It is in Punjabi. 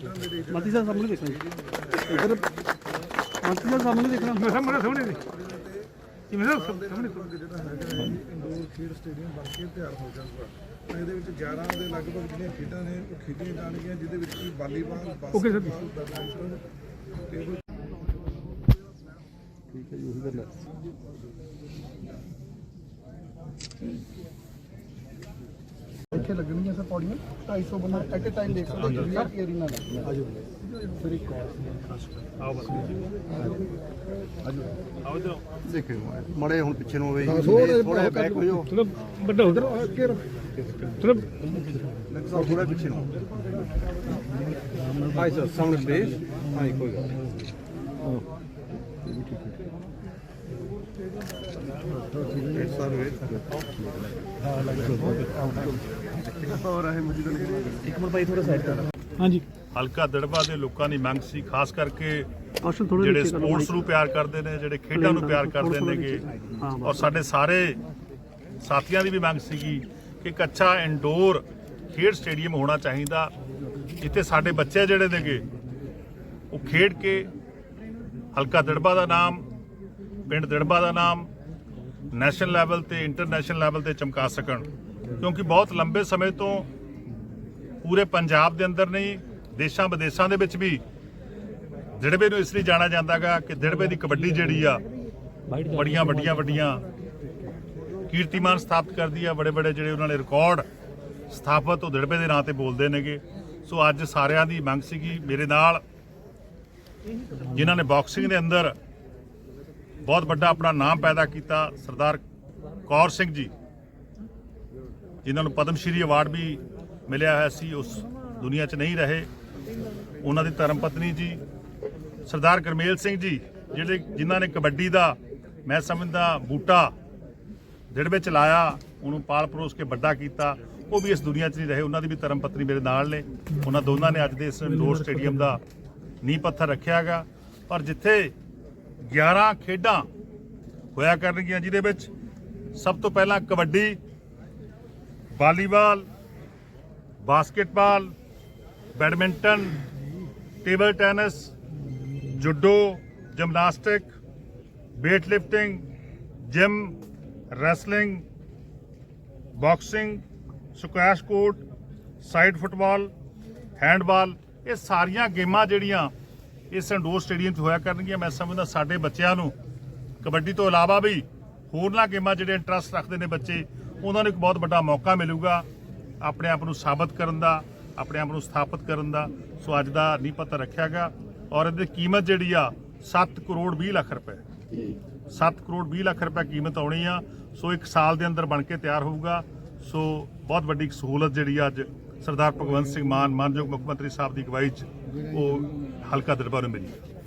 ਮੰਤਰੀ ਸਾਹਿਬ ਸਾਹਮਣੇ ਦੇਖਣਾ ਜੀ। ਇਧਰ ਮੰਤਰੀ ਸਾਹਿਬ ਸਾਹਮਣੇ ਦੇਖਣਾ ਮੈਂ ਸਾਹਮਣੇ ਸਾਹਮਣੇ ਦੇ ਜਿਵੇਂ ਸਾਹਮਣੇ ਸਾਹਮਣੇ ਜਿਹੜਾ ਹੈਗਾ ਇੰਡੋਰ ਖੇਡ ਸਟੇਡੀਅਮ ਬਣ ਕੇ ਤਿਆਰ ਹੋ ਜਾਊਗਾ ਤਾਂ ਇਹਦੇ ਵਿੱਚ 11 ਦੇ ਲਗਭਗ ਜਿਹੜੀਆਂ ਖੇਡਾਂ ਨੇ ਉਹ ਖੇਡੀਆਂ ਜਾਣਗੀਆਂ ਜਿਹਦੇ ਵਿੱਚ ਕੀ volleyball Okay, sir. Basketball badminton table ਠੀਕ ਹੈ ਜੀ ਉਹੀ ਗੱਲ ਹੈ। ਇੱਥੇ ਲੱਗਣਗੀਆਂ ਸਰ ਪੌੜੀਆਂ 250 ਬੰਦਾ ਐਟ ਅ ਟਾਈਮ ਦੇਖ ਸਕਦੇ ਹੋ ਯਾਰ ਏਰੀਆ ਨਾਲ ਆਜੋ ਫਿਰ ਇੱਕ ਆਓ ਬਸ। ਆਓ ਇਧਰ ਦੇਖਿਓ ਮੜੇ ਹੁਣ ਪਿੱਛੇ ਨੂੰ ਹੋਵੇ ਥੋੜਾ ਬੈਕ ਹੋ ਜਾਓ। ਥੋੜਾ ਵੱਡਾ ਉਧਰ ਅੱਗੇ ਥੋੜਾ ਥੋੜਾ ਪਿੱਛੇ ਨੂੰ ਹਾਈ ਸਰ ਸਾਊਂਡ ਸਟੇਜ ਹਾਂ ਕੋਈ ਗੱਲ ਹਾਂਜੀ। ਹਲਕਾ ਦੜਬਾ ਦੇ ਲੋਕਾਂ ਦੀ ਮੰਗ ਸੀ ਖਾਸ ਕਰਕੇ ਜਿਹੜੇ ਸਪੋਰਟਸ ਨੂੰ ਪਿਆਰ ਕਰਦੇ ਨੇ ਜਿਹੜੇ ਖੇਡਾਂ ਨੂੰ ਪਿਆਰ ਕਰਦੇ ਨੇਗੇ। ਔਰ ਸਾਡੇ ਸਾਰੇ ਸਾਥੀਆਂ ਦੀ ਵੀ ਮੰਗ ਸੀਗੀ ਕਿ ਇੱਕ ਅੱਛਾ ਇੰਡੋਰ ਖੇਡ ਸਟੇਡੀਅਮ ਹੋਣਾ ਚਾਹੀਦਾ। ਜਿੱਥੇ ਸਾਡੇ ਬੱਚੇ ਜਿਹੜੇ ਨੇਗੇ ਉਹ ਖੇਡ ਕੇ ਹਲਕਾ ਦੜਬਾ ਦਾ ਨਾਮ ਪਿੰਡ ਦੜਬਾ ਦਾ ਨਾਮ ਨੈਸ਼ਨਲ ਲੈਵਲ ਤੇ ਇੰਟਰਨੈਸ਼ਨਲ ਲੈਵਲ ਤੇ ਚਮਕਾ ਸਕਣ। ਕਿਉਂਕਿ ਬਹੁਤ ਲੰਬੇ ਸਮੇਂ ਤੋਂ ਪੂਰੇ ਪੰਜਾਬ ਦੇ ਅੰਦਰ ਨਹੀਂ, ਦੇਸ਼ਾਂ ਵਿਦੇਸ਼ਾਂ ਦੇ ਵਿੱਚ ਵੀ ਦਿੜਬੇ ਨੂੰ ਇਸ ਲਈ ਜਾਣਿਆ ਜਾਂਦਾਗਾ ਕਿ ਦਿੜਬੇ ਦੀ ਕਬੱਡੀ ਜਿਹੜੀ ਆ, ਬੜੀਆਂ ਵੱਡੀਆਂ ਵੱਡੀਆਂ ਕੀਰਤੀਮਾਨ ਸਥਾਪਿਤ ਕਰਦੀ ਆ ਬੜੇ ਬੜੇ ਜਿਹੜੇ ਉਹਨਾਂ ਨੇ ਰਿਕਾਰਡ ਸਥਾਪਿਤ ਉਹ ਦਿੜਬੇ ਦੇ ਨਾਂ ਤੇ ਬੋਲਦੇ ਨੇਗੇ। ਸੋ ਅੱਜ ਸਾਰਿਆਂ ਦੀ ਮੰਗ ਸੀਗੀ ਮੇਰੇ ਨਾਲ, ਜਿਨ੍ਹਾਂ ਨੇ ਬਾਕਸਿੰਗ ਦੇ ਅੰਦਰ ਬਹੁਤ ਵੱਡਾ ਆਪਣਾ ਨਾਮ ਪੈਦਾ ਕੀਤਾ ਸਰਦਾਰ ਕੌਰ ਸਿੰਘ ਜੀ, ਜਿਨ੍ਹਾਂ ਨੂੰ ਪਦਮ ਸ਼੍ਰੀ ਅਵਾਰਡ ਵੀ ਮਿਲਿਆ ਹੋਇਆ ਸੀ, ਉਸ ਦੁਨੀਆ 'ਚ ਨਹੀਂ ਰਹੇ। ਉਹਨਾਂ ਦੀ ਧਰਮ ਪਤਨੀ ਜੀ, ਸਰਦਾਰ ਗਰਮੇਲ ਸਿੰਘ ਜੀ, ਜਿਹੜੇ ਜਿਨ੍ਹਾਂ ਨੇ ਕਬੱਡੀ ਦਾ, ਮੈਂ ਸਮਝਦਾ ਬੂਟਾ ਜਿਹੜੇ ਵਿੱਚ ਲਾਇਆ, ਉਹਨੂੰ ਪਾਲ ਪਰੋਸ ਕੇ ਵੱਡਾ ਕੀਤਾ, ਉਹ ਵੀ ਇਸ ਦੁਨੀਆ 'ਚ ਨਹੀਂ ਰਹੇ, ਉਹਨਾਂ ਦੀ ਵੀ ਧਰਮ ਪਤਨੀ ਮੇਰੇ ਨਾਲ ਨੇ। ਉਹਨਾਂ ਦੋਨਾਂ ਨੇ ਅੱਜ ਦੇ ਇਸ ਇੰਡੋਰ ਸਟੇਡੀਅਮ ਦਾ ਨੀਂਹ ਪੱਥਰ ਰੱਖਿਆਗਾ ਪਰ ਜਿੱਥੇ 11 ਖੇਡਾਂ ਹੋਇਆ ਕਰਨਗੀਆਂ, ਜਿਹਦੇ ਵਿੱਚ ਸਭ ਤੋਂ ਪਹਿਲਾਂ kabaddi, volleyball, basketball, badminton, table tennis, judo, gymnastic weight lifting gym wrestling boxing squash court side football handball ਇਹ ਸਾਰੀਆਂ ਗੇਮਾਂ ਜਿਹੜੀਆਂ ਇਸ ਇੰਡੋਰ ਸਟੇਡੀਅਮ 'ਚ ਹੋਇਆ ਕਰਨਗੀਆਂ। ਮੈਂ ਸਮਝਦਾ ਸਾਡੇ ਬੱਚਿਆਂ ਨੂੰ ਕਬੱਡੀ ਤੋਂ ਇਲਾਵਾ ਵੀ ਹੋਰਨਾਂ ਗੇਮਾਂ ਜਿਹੜੇ ਇੰਟਰਸਟ ਰੱਖਦੇ ਨੇ ਬੱਚੇ, ਉਹਨਾਂ ਨੂੰ ਇੱਕ ਬਹੁਤ ਵੱਡਾ ਮੌਕਾ ਮਿਲੂਗਾ ਆਪਣੇ ਆਪ ਨੂੰ ਸਾਬਤ ਕਰਨ ਦਾ, ਆਪਣੇ ਆਪ ਨੂੰ ਸਥਾਪਿਤ ਕਰਨ ਦਾ। ਸੋ ਅੱਜ ਦਾ ਨੀਂਹ ਪੱਥਰ ਰੱਖਿਆਗਾ ਔਰ ਇਹਦੀ ਕੀਮਤ ਜਿਹੜੀ ਆ 7 ਕਰੋੜ 20 ਲੱਖ ਰੁਪਏ। 7 ਕਰੋੜ 20 ਲੱਖ ਰੁਪਏ ਕੀਮਤ ਆਉਣੀ ਆ। ਸੋ ਇੱਕ ਸਾਲ ਦੇ ਅੰਦਰ ਬਣ ਕੇ ਤਿਆਰ ਹੋਊਗਾ। ਸੋ ਬਹੁਤ ਵੱਡੀ ਸਹੂਲਤ ਜਿਹੜੀ ਆ ਅੱਜ ਸਰਦਾਰ ਭਗਵੰਤ ਸਿੰਘ ਮਾਨ, ਮਾਨਯੋਗ ਮੁੱਖ ਮੰਤਰੀ ਸਾਹਿਬ ਦੀ ਅਗਵਾਈ 'ਚ ਉਹ ਹਲਕਾ ਦਰਬਾਰ ਨੂੰ ਮਿਲੀ